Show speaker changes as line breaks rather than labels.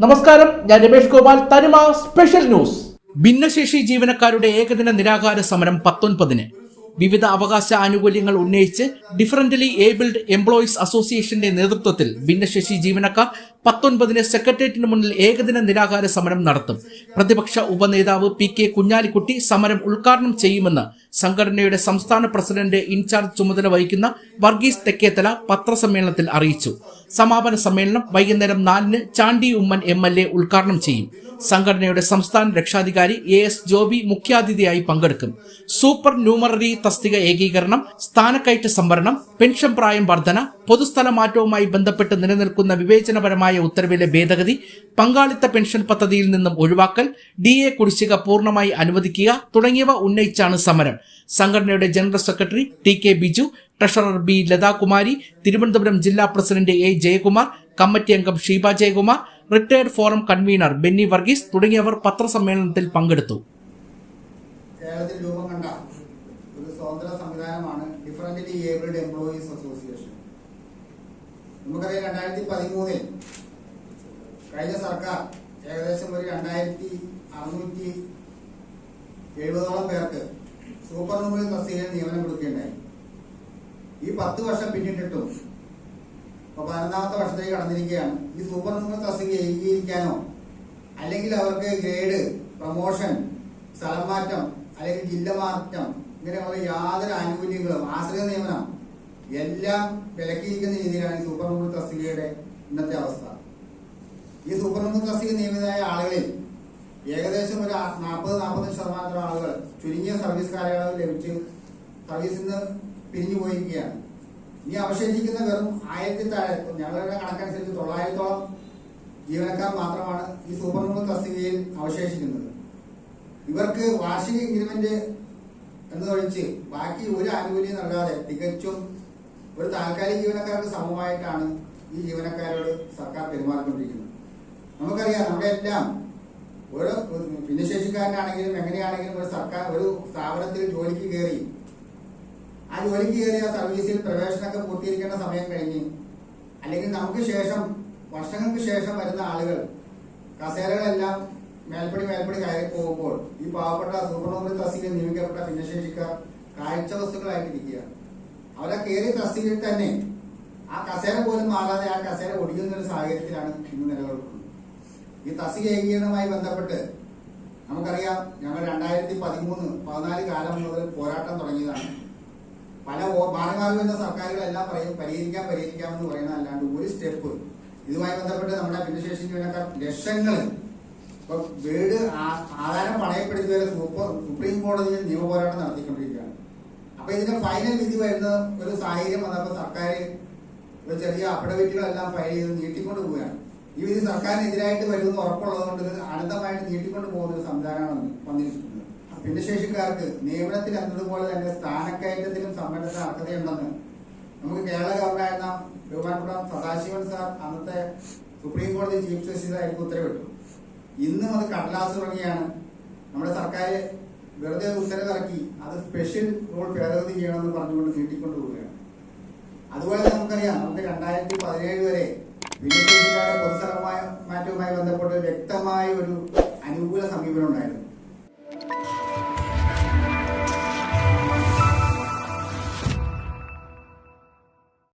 നമസ്കാരം ഞാൻ രമേഷ് ഗോപാൽ തനിമ സ്പെഷ്യൽ ന്യൂസ്. ഭിന്നശേഷി ജീവനക്കാരുടെ ഏകദിന നിരാകാര സമരം പത്തൊൻപതിന്. വിവിധ അവകാശ ആനുകൂല്യങ്ങൾ ഉന്നയിച്ച് ഡിഫറന്റലി ഏബിൾഡ് എംപ്ലോയീസ് അസോസിയേഷന്റെ നേതൃത്വത്തിൽ ഭിന്നശേഷി ജീവനക്കാർ പത്തൊൻപതിന് സെക്രട്ടേറിയറ്റിന് മുന്നിൽ ഏകദിന നിരാകാര സമരം നടത്തും. പ്രതിപക്ഷ ഉപനേതാവ് പി കെ കുഞ്ഞാലിക്കുട്ടി സമരം ഉദ്ഘാടനം ചെയ്യുമെന്ന് സംഘടനയുടെ സംസ്ഥാന പ്രസിഡന്റ് ഇൻചാർജ് ചുമതല വഹിക്കുന്ന വർഗീസ് തെക്കേത്തല പത്രസമ്മേളനത്തിൽ അറിയിച്ചു. സമാപന സമ്മേളനം വൈകുന്നേരം നാലിന് ചാണ്ടി ഉമ്മൻ എ ഉദ്ഘാടനം ചെയ്യും. സംഘടനയുടെ സംസ്ഥാന രക്ഷാധികാരി എ എസ് ജോബി മുഖ്യാതിഥിയായി പങ്കെടുക്കും. സൂപ്പർ ന്യൂമററി തസ്തിക ഏകീകരണം സ്ഥാനക്കയറ്റ സംവരണം പെൻഷൻ പ്രായം വർധന പൊതുസ്ഥല മാറ്റവുമായി ബന്ധപ്പെട്ട് നിലനിൽക്കുന്ന വിവേചനപരമായ ഉത്തരവിലെ ഭേദഗതി പങ്കാളിത്ത പെൻഷൻ പദ്ധതിയിൽ നിന്നും ഒഴിവാക്കൽ ഡി എ കുടിശ്ശിക പൂർണമായി അനുവദിക്കുക തുടങ്ങിയവ ഉന്നയിച്ചാണ് സമരം. സംഘടനയുടെ general secretary T K Biju treasurer B Lathakumari Thiruvananthapuram ജില്ലാ പ്രസിഡന്റ് എ ജയകുമാർ കമ്മിറ്റി അംഗം Sheeba Jayakumar retired forum convener Benny Varghese തുടങ്ങിയവർ പത്രസമ്മേളനത്തിൽ പങ്കെടുത്തു.
രൂപം കണ്ട ഒരു എംപ്ലോയീസ് അസോസിയേഷൻ നമുക്കറിയാം കഴിഞ്ഞ സർക്കാർ ഏകദേശം ഒരു രണ്ടായിരത്തി അറുന്നൂറ്റി എഴുപതോളം പേർക്ക് സൂപ്പർ തസ്തികയിൽ നിയമനം കൊടുക്കുകയുണ്ടായി. ഈ പത്ത് വർഷം പിന്നിട്ടിട്ടും ഇപ്പൊ പതിനൊന്നാമത്തെ വർഷത്തേക്ക് കടന്നിരിക്കുകയാണ്. ഈ സൂപ്പർ നൂമർ തസ്തിക ഏകീകരിക്കാനോ അല്ലെങ്കിൽ അവർക്ക് ഗ്രേഡ് പ്രമോഷൻ സ്ഥലം മാറ്റം അല്ലെങ്കിൽ ജില്ല മാറ്റം ഇങ്ങനെയുള്ള യാതൊരു ആനുകൂല്യങ്ങളും ആശ്രയ നിയമനം എല്ലാം വിലക്കിയിരിക്കുന്ന രീതിയിലാണ് ഈ സൂപ്പർ നൂമർ തസ്തികയുടെ ഇന്നത്തെ അവസ്ഥ. ഈ സൂപ്പർ നൂമർ തസ്തിക നിയമിതരായ ആളുകളിൽ ഏകദേശം ഒരു നാൽപ്പത് നാൽപ്പത്തഞ്ച് ശതമാനത്തോളം ആളുകൾ ചുരുങ്ങിയ സർവീസ് കാലയളവ് ലഭിച്ച് സർവീസിൽ നിന്ന് പിരിഞ്ഞു പോയിരിക്കുകയാണ് ഇനി അവശേഷിക്കുന്ന വെറും ആയിരത്തി താഴെ ഞങ്ങളുടെ കണക്കനുസരിച്ച് തൊള്ളായിരത്തോളം ജീവനക്കാർ മാത്രമാണ് ഈ സൂപ്പർ ന്യൂമറി തസ്തികയിൽ അവശേഷിക്കുന്നത്. ഇവർക്ക് വാർഷിക ഇൻക്രിമെന്റ് എന്നതൊഴിച്ച് ബാക്കി ഒരു ആനുകൂല്യം നൽകാതെ തികച്ചും ഒരു താൽക്കാലിക ജീവനക്കാർക്ക് സമമായിട്ടാണ് ഈ ജീവനക്കാരോട് സർക്കാർ പെരുമാറിക്കൊണ്ടിരിക്കുന്നത്. നമുക്കറിയാം നമ്മുടെ എല്ലാം ഓരോ ഭിന്നശേഷിക്കാരനാണെങ്കിലും എങ്ങനെയാണെങ്കിലും ഒരു സർക്കാർ ഒരു സ്ഥാപനത്തിൽ ജോലിക്ക് കയറി ആ ജോലിക്ക് ആ സർവീസിൽ പ്രവേശനമൊക്കെ പൂർത്തീകരിക്കേണ്ട സമയം കഴിഞ്ഞ്. അല്ലെങ്കിൽ നമുക്ക് ശേഷം വർഷങ്ങൾക്ക് ശേഷം വരുന്ന ആളുകൾ കസേരകളെല്ലാം മേൽപ്പടി മേൽപ്പടി കയറി പോകുമ്പോൾ ഈ പാവപ്പെട്ട സൂപ്പർനോമറി തസ്തികയിൽ നിയമിക്കപ്പെട്ട ഭിന്നശേഷിക്കാർ കാഴ്ച വസ്തുക്കളായിട്ടിരിക്കുക. അവരെ കയറി തസ്തികയിൽ തന്നെ ആ കസേര പോലും മാറാതെ ആ കസേര ഒടിയുന്ന ഒരു സാഹചര്യത്തിലാണ് ഇന്ന് നിലനിൽക്കുന്നത് ഈ തസ്തിക ഏകീകരണവുമായി ബന്ധപ്പെട്ട് നമുക്കറിയാം ഞങ്ങൾ രണ്ടായിരത്തി പതിമൂന്ന് പതിനാല് കാലം മുതൽ പോരാട്ടം തുടങ്ങിയതാണ്. പല ഓ- എന്ന സർക്കാരുകളെല്ലാം പറയും പരിഹരിക്കാം പരിഹരിക്കാമെന്ന് പറയുന്ന അല്ലാണ്ട് ഒരു സ്റ്റെപ്പ് ഇതുമായി ബന്ധപ്പെട്ട് നമ്മുടെ ഭിന്നശേഷി ജീവനക്കാർ ലക്ഷങ്ങൾ ഇപ്പൊ വീട് ആധാരം പണയപ്പെടുത്തിയവരെ സൂപ്പർ സുപ്രീം കോടതിയിൽ നിയമപോരാട്ടം നടത്തിക്കൊണ്ടിരിക്കുകയാണ്. അപ്പൊ ഇതിന്റെ ഫൈനൽ വിധി വരുന്ന ഒരു സാഹചര്യം വന്നപ്പോൾ സർക്കാർ ഒരു ചെറിയ അഫിഡവിറ്റുകളെല്ലാം ഫയൽ ചെയ്ത് നീട്ടിക്കൊണ്ട് പോവുകയാണ്. ഈ വിധി സർക്കാരിനെതിരായിട്ട് വരുമെന്ന് ഉറപ്പുള്ളതുകൊണ്ട് കൊണ്ട് അനന്തമായിട്ട് നീട്ടിക്കൊണ്ട് പോകുന്ന ഒരു സംവിധാനമാണ് വന്നിരിക്കുന്നത്. ഭിന്നശേഷിക്കാർക്ക് നിയമനത്തിൽ എന്നതുപോലെ തന്നെ സ്ഥാനക്കയറ്റത്തിലും സംവരണത്തിന് അർഹതയുണ്ടെന്ന് നമുക്ക് കേരള ഗവർണറായിരുന്ന ബഹുമാനപ്പെട്ട സദാശിവൻ സാർ അന്നത്തെ സുപ്രീം കോടതി ചീഫ് ജസ്റ്റിസ് ആയിരിക്കും ഉത്തരവിട്ടു. ഇന്നും അത് കടലാസ് തുടങ്ങിയാണ്. നമ്മുടെ സർക്കാർ വെറുതെ ഉത്തരവിറക്കി അത് സ്പെഷ്യൽ റൂൾ ഭേദഗതി ചെയ്യണമെന്ന് പറഞ്ഞുകൊണ്ട് നീട്ടിക്കൊണ്ട് പോവുകയാണ് അതുപോലെ നമുക്കറിയാം നമുക്ക് രണ്ടായിരത്തി പതിനേഴ് വരെ ഭിന്നശേഷിക്കാരുടെ പൊതുസ്ഥലമായ മാറ്റവുമായി ബന്ധപ്പെട്ട് വ്യക്തമായ ഒരു അനുകൂല സമീപനം ഉണ്ടായിരുന്നു.